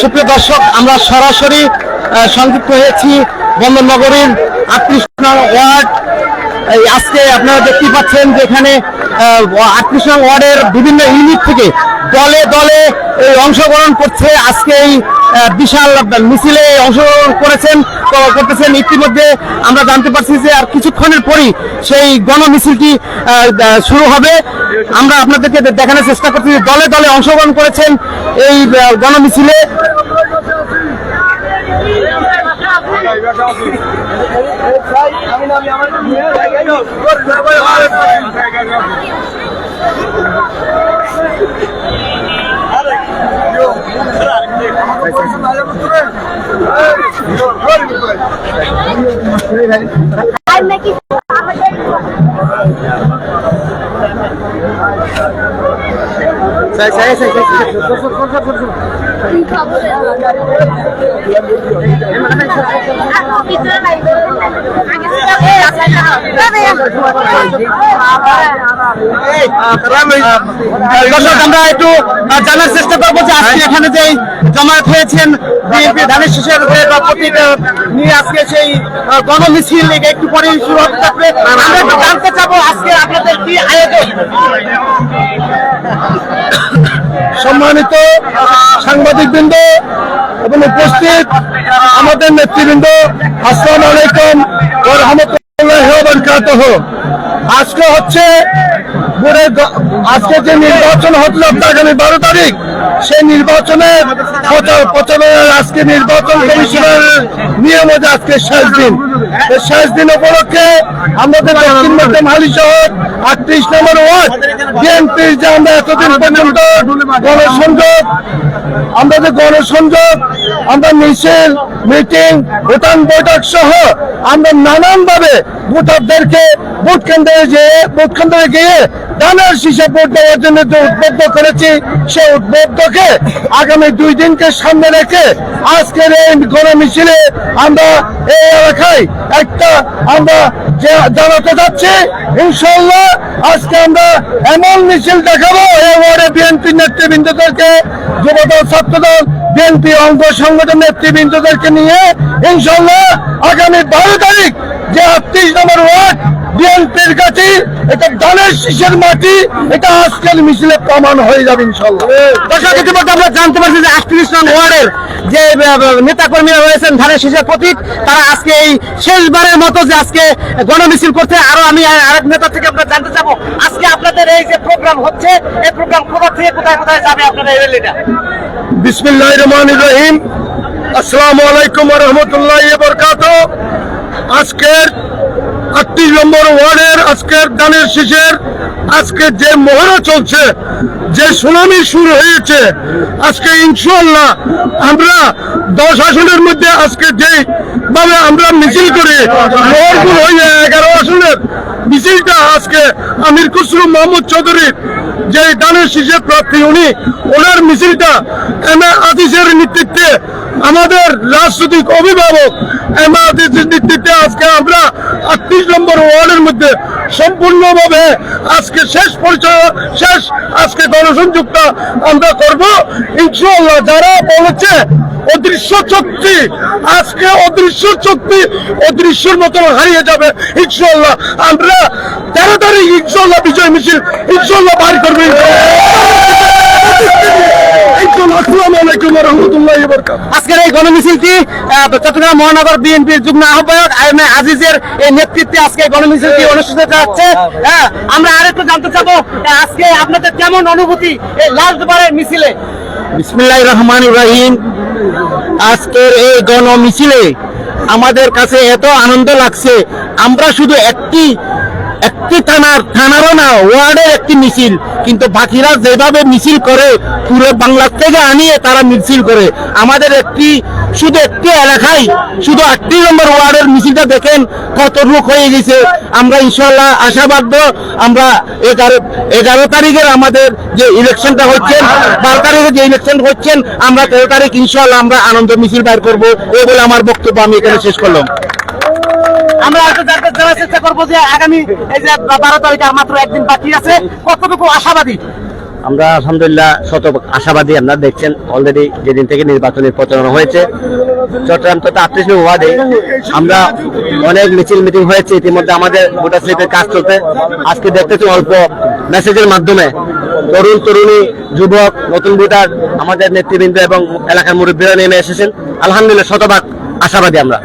সুপ্রিয় দর্শক আমরা সরাসরি সংযুক্ত হয়েছি বন্দরনগরীর নং ওয়ার্ড এই আজকে আপনারা দেখতে পাচ্ছেন যে এখানে নং ওয়ার্ডের বিভিন্ন ইউনিট থেকে দলে দলে এই অংশগ্রহণ করছে আজকে এই বিশাল মিছিলে অংশগ্রহণ করেছেন করতেছেন ইতিমধ্যে আমরা জানতে পারছি যে আর কিছুক্ষণের পরই সেই গণমিছিলটি শুরু হবে আমরা আপনাদেরকে দেখানোর চেষ্টা করছি দলে দলে অংশগ্রহণ করেছেন এই গণমিছিলে আর নাকি আমাদের দর্শক, আমরা একটু জানার চেষ্টা করব যে এখানে যে নিয়ে আজকে সেই গণমিছিল সম্মানিত এবং উপস্থিত আমাদের নেতৃবৃন্দ, আসসালামু আলাইকুম বরকাতহ আজকে হচ্ছে আজকে যে নির্বাচন হচ্ছিল আগামী বারো তারিখ, সেই নির্বাচনের প্রচার প্রচারের আজকে নির্বাচন কমিশনের নিয়ম যে আজকে শেষ দিন। শেষ দিন উপলক্ষে আমাদের দক্ষিণ মধ্যে মালি শহর আটত্রিশ নম্বর ওয়ার্ড বিএনপির যে আমরা এতদিন পর্যন্ত গণসংযোগ, আমরা যে গণসংযোগ, আমরা মিছিল, মিটিং ভোটান বৈঠক সহ আমরা নানান ভাবে ভোটারদেরকে ভোট কেন্দ্রে ভোট কেন্দ্রে গিয়ে দেওয়ার জন্য যে উদ্বুদ্ধ করেছি উদ্বুদ্ধকে আগামী দুই দিনকে সামনে রেখে আজকের এই আমরা এই এলাকায় একটা আমরা জানাতে যাচ্ছি ইনশাল্লাহ আজকে আমরা এমন মিছিল দেখাবো এই ওয়ার্ডে বিএনপি নেতৃবৃন্দদেরকে, যুবদল, ছাত্রদল, বিএনপি অঙ্গ সংগঠন নেতৃবৃন্দদেরকে নিয়ে ইনশাল্লাহ আগামী বারো তারিখ যে নম্বর ওয়ার্ড বিএনপির কাছে এটা ধানের শীষের মাটি এটা আজকের মিছিলে প্রমাণ হয়ে যাবে ইনশাল্লাহ দর্শক ইতিমধ্যে আমরা জানতে পারছি যে আটত্রিশ নং ওয়ার্ডের যে নেতা কর্মীরা রয়েছেন ধানের শীষের প্রতীক তারা আজকে এই শেষবারের মতো যে আজকে গণমিছিল করছে আরও আমি আরেক নেতা থেকে আমরা জানতে চাবো আজকে আপনাদের এই যে প্রোগ্রাম হচ্ছে এই প্রোগ্রাম কোথা থেকে কোথায় কোথায় যাবে আপনাদের এই র্যালিটা? বিসমিল্লাহ রহমান রহিম। আসসালামু আলাইকুম রহমতুল্লাহ বরকাত আজকের আটত্রিশ নম্বর ওয়ার্ডের আজকের দানের শেষের, আজকে যে মহড়া চলছে, যে সুনামি শুরু হয়েছে, আজকে ইনশাল্লাহ আমরা দশ আসনের মধ্যে আজকে যে ভাবে আমরা মিছিল করি মোহরপুর হয়ে এগারো আসনের মিছিলটা আজকে আমির খুসরু মোহাম্মদ চৌধুরীর যে দানের শীষে প্রার্থী, উনি ওনার মিছিলটা এম এ আদিসের নেতৃত্বে আমাদের রাজনৈতিক অভিভাবক এম এ আদিসের নেতৃত্বে আজকে আমরা আটত্রিশ নম্বর ওয়ার্ডের মধ্যে সম্পূর্ণভাবে আজকে শেষ পরিচয় শেষ আজকে গণসংযোগটা আমরা করব। ইনশাল্লাহ যারা বলেছে অদৃশ্য শক্তি, আজকে অদৃশ্য শক্তি অদৃশ্যের মতন হারিয়ে যাবে। ইনশাল্লাহ আমরা তারিখ ইনশাল্লাহ বিজয় মিছিল ইনশাল্লাহ বাড়ি করব ইনশাল্লাহ আসসালামু আলাইকুম রহমতুল্লাহ বরকাত আজকের এই গণমিছিলটি চট্টগ্রাম মহানগর বিএনপির যুগ্ম আহ্বায়ক আজিজের এই নেতৃত্বে আজকে গণমিছিলটি অনুষ্ঠিত হতে যাচ্ছে। হ্যাঁ আমরা আরেকটু জানতে চাবো আজকে আপনাদের কেমন অনুভূতি এই লাস্ট বারের মিছিলে? বিসমিল্লাহ রহমান রহিম। আজকের এই গণ মিছিলে আমাদের কাছে এত আনন্দ লাগছে। আমরা শুধু একটি একটি থানার, থানারও না, ওয়ার্ডের একটি মিছিল। কিন্তু বাকিরা যেভাবে মিছিল করে, পুরো বাংলা থেকে আনিয়ে তারা মিছিল করে। আমাদের একটি, শুধু একটি এলাকায়, শুধু আটটি নম্বর ওয়ার্ডের মিছিলটা দেখেন কত রূপ হয়ে গেছে। আমরা ইনশাল্লাহ আশাবাদ আমরা এগারো এগারো তারিখের আমাদের যে ইলেকশনটা হচ্ছেন বারো তারিখে যে ইলেকশন হচ্ছেন আমরা তেরো তারিখ ইনশাল্লাহ আমরা আনন্দ মিছিল বের করব। এই বলে আমার বক্তব্য আমি এখানে শেষ করলাম। আমরা জানার চেষ্টা করব যে আগামী এই যে বারো তারিখ আর মাত্র একদিন বাকি আছে, কতটুকু আশাবাদী? আমরা আলহামদুলিল্লাহ শত আশাবাদী, আপনারা দেখছেন অলরেডি যেদিন থেকে নির্বাচনের প্রচারণা হয়েছে। চট্টগ্রাম ওয়ার্ডে। আমরা অনেক মিছিল মিটিং হয়েছে, ইতিমধ্যে আমাদের ভোটার স্লিপের কাজ চলতে আজকে দেখতেছি অল্প মেসেজের মাধ্যমে তরুণ তরুণী, যুবক, নতুন ভোটার আমাদের নেতৃবৃন্দ এবং এলাকার মুরব্বীরা নেমে এসেছেন। আলহামদুলিল্লাহ শতভাগ আশাবাদী আমরা।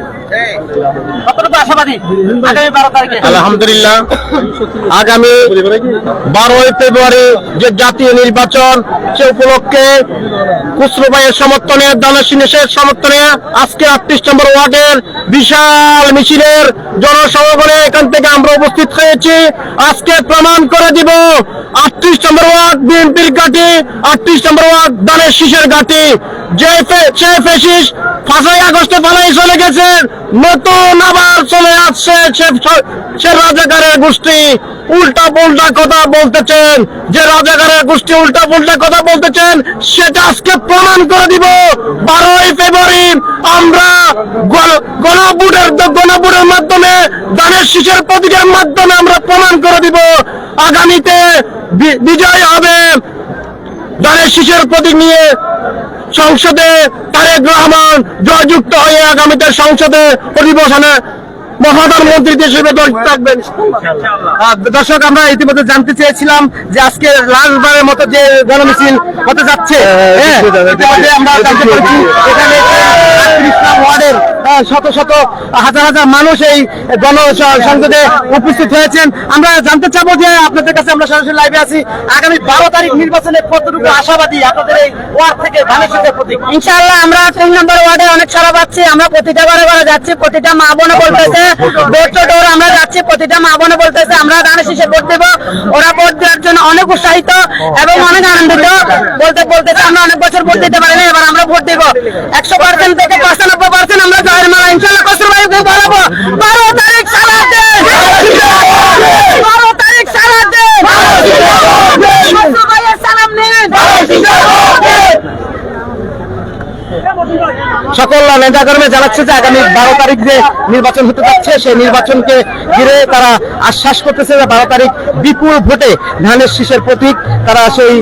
আলহামদুলিল্লাহ। আগামী বারোই ফেব্রুয়ারি যে জাতীয় নির্বাচন, সে উপলক্ষে খুচরো ভাইয়ের সমর্থনে দানাসিনেশের সমর্থনে আজকে আটত্রিশ নম্বর ওয়ার্ডের বিশাল মিছিলের জনসমাগমে এখান থেকে আমরা উপস্থিত হয়েছি। আজকে প্রমাণ করে দিব, আটত্রিশ নম্বর ওয়ার্ড বিএনপির ঘাটি, আটত্রিশ নম্বর ওয়ার্ড দানের শীষের ঘাটি। যে ফেসিস পাঁচই আগস্টে পালাই চলে গেছে নতুন আবার চলে আসছে সে- রাজাকারের গোষ্ঠী। উল্টা পুল্টা কথা বলতেছেন। যে রাজাকারের গোষ্ঠী উল্টা পুল্টা কথা বলতেছেন, সেটা আজকে প্রমাণ করে দিব। বারোই ফেব্রুয়ারি আমরা গণ- গণভোটের গণভোটের মাধ্যমে, দানের শীষের প্রতীকের মাধ্যমে আমরা প্রমাণ করে দিব। আগামীতে বিজয় হবে। দানের শীষের প্রতীক নিয়ে সংসদে তারেক রহমান জয়যুক্ত হয়ে আগামীতে সংসদে অধিবেশনে হিসেবে থাকবেন। দর্শক আমরা ইতিমধ্যে জানতে চেয়েছিলাম যে আজকে লালবারের মতো যে গণমিছিল হতে যাচ্ছে। হ্যাঁ, আমরা জানতে পেরেছি এখানে ওয়ার্ডের শত শত হাজার হাজার মানুষ এই গণ সংসদে উপস্থিত হয়েছেন। আমরা জানতে চাবো যে আপনাদের কাছে আমরা সরাসরি লাইভে আছি। আগামী বারো তারিখ নির্বাচনে কতটুকু আশাবাদী আপনাদের এই ওয়ার্ড থেকে প্রতীক? ইনশাআল্লাহ আমরা তিন নম্বর ওয়ার্ডে অনেক সারা পাচ্ছি আমরা প্রতিটা বারে বারে যাচ্ছি প্রতিটা মা বোনে বলতেছে আমরা যাচ্ছি, প্রতিটা মা বোনে বলতেছে, আমরা গান শেষে ভোট ওরা ভোট দেওয়ার জন্য অনেক উৎসাহিত এবং অনেক আনন্দিত। বলতে, বলতেছে, আমরা অনেক বছর ভোট দিতে পারি না এবার আমরা ভোট দিব। একশো পার্সেন্ট থেকে পঁচানব্বই পার্সেন্ট আমরা জয়ের মালা, ইনশাল্লাহ কসুর ভাই বাড়াবো বারো তারিখ সারা দিন বারো তারিখ সারা দিন কসুর ভাইয়ের সালাম নিন সকল নেতা কর্মী জানাচ্ছে যে আগামী বারো তারিখ যে নির্বাচন হতে যাচ্ছে, সেই নির্বাচনকে ঘিরে তারা আশ্বাস করতেছে যে বারো তারিখ বিপুল ভোটে ধানের শীষের প্রতীক। তারা সেই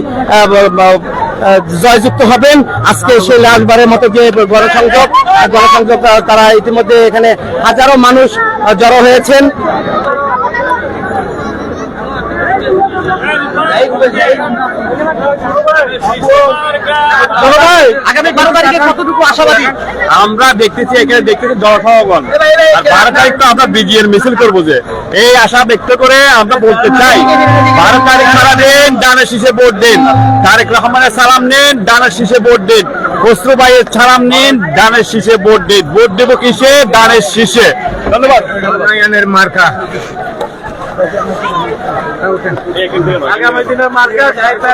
জয়যুক্ত হবেন। আজকে সেই লাশবারের মতো যে গণসংযোগ গণসংযোগ, তারা ইতিমধ্যে এখানে হাজারো মানুষ জড়ো হয়েছেন বড় ভাই, আগামী বারো তারিখে কতটুকু আশাবাদী? আমরা দেখতেছি এখানে দেখতেছি জনসমাগম আর বারো তারিখ তো আমরা বিজয়ের মিছিল করব যে। এই আশা ব্যক্ত করে আমরা বলতে চাই বারো তারিখ সারা দিন ডানের শীষে ভোট দিন। তারেক রহমানের সালাম নিন ডানের শীষে ভোট দিন। খসরু ভাইয়ের সালাম নিন ডানের শীষে ভোট দিন। ভোট দেব কিসে? ডানের শীষে। ধন্যবাদ। মার্কা। আগামী দিনের মার্কা মার্কা।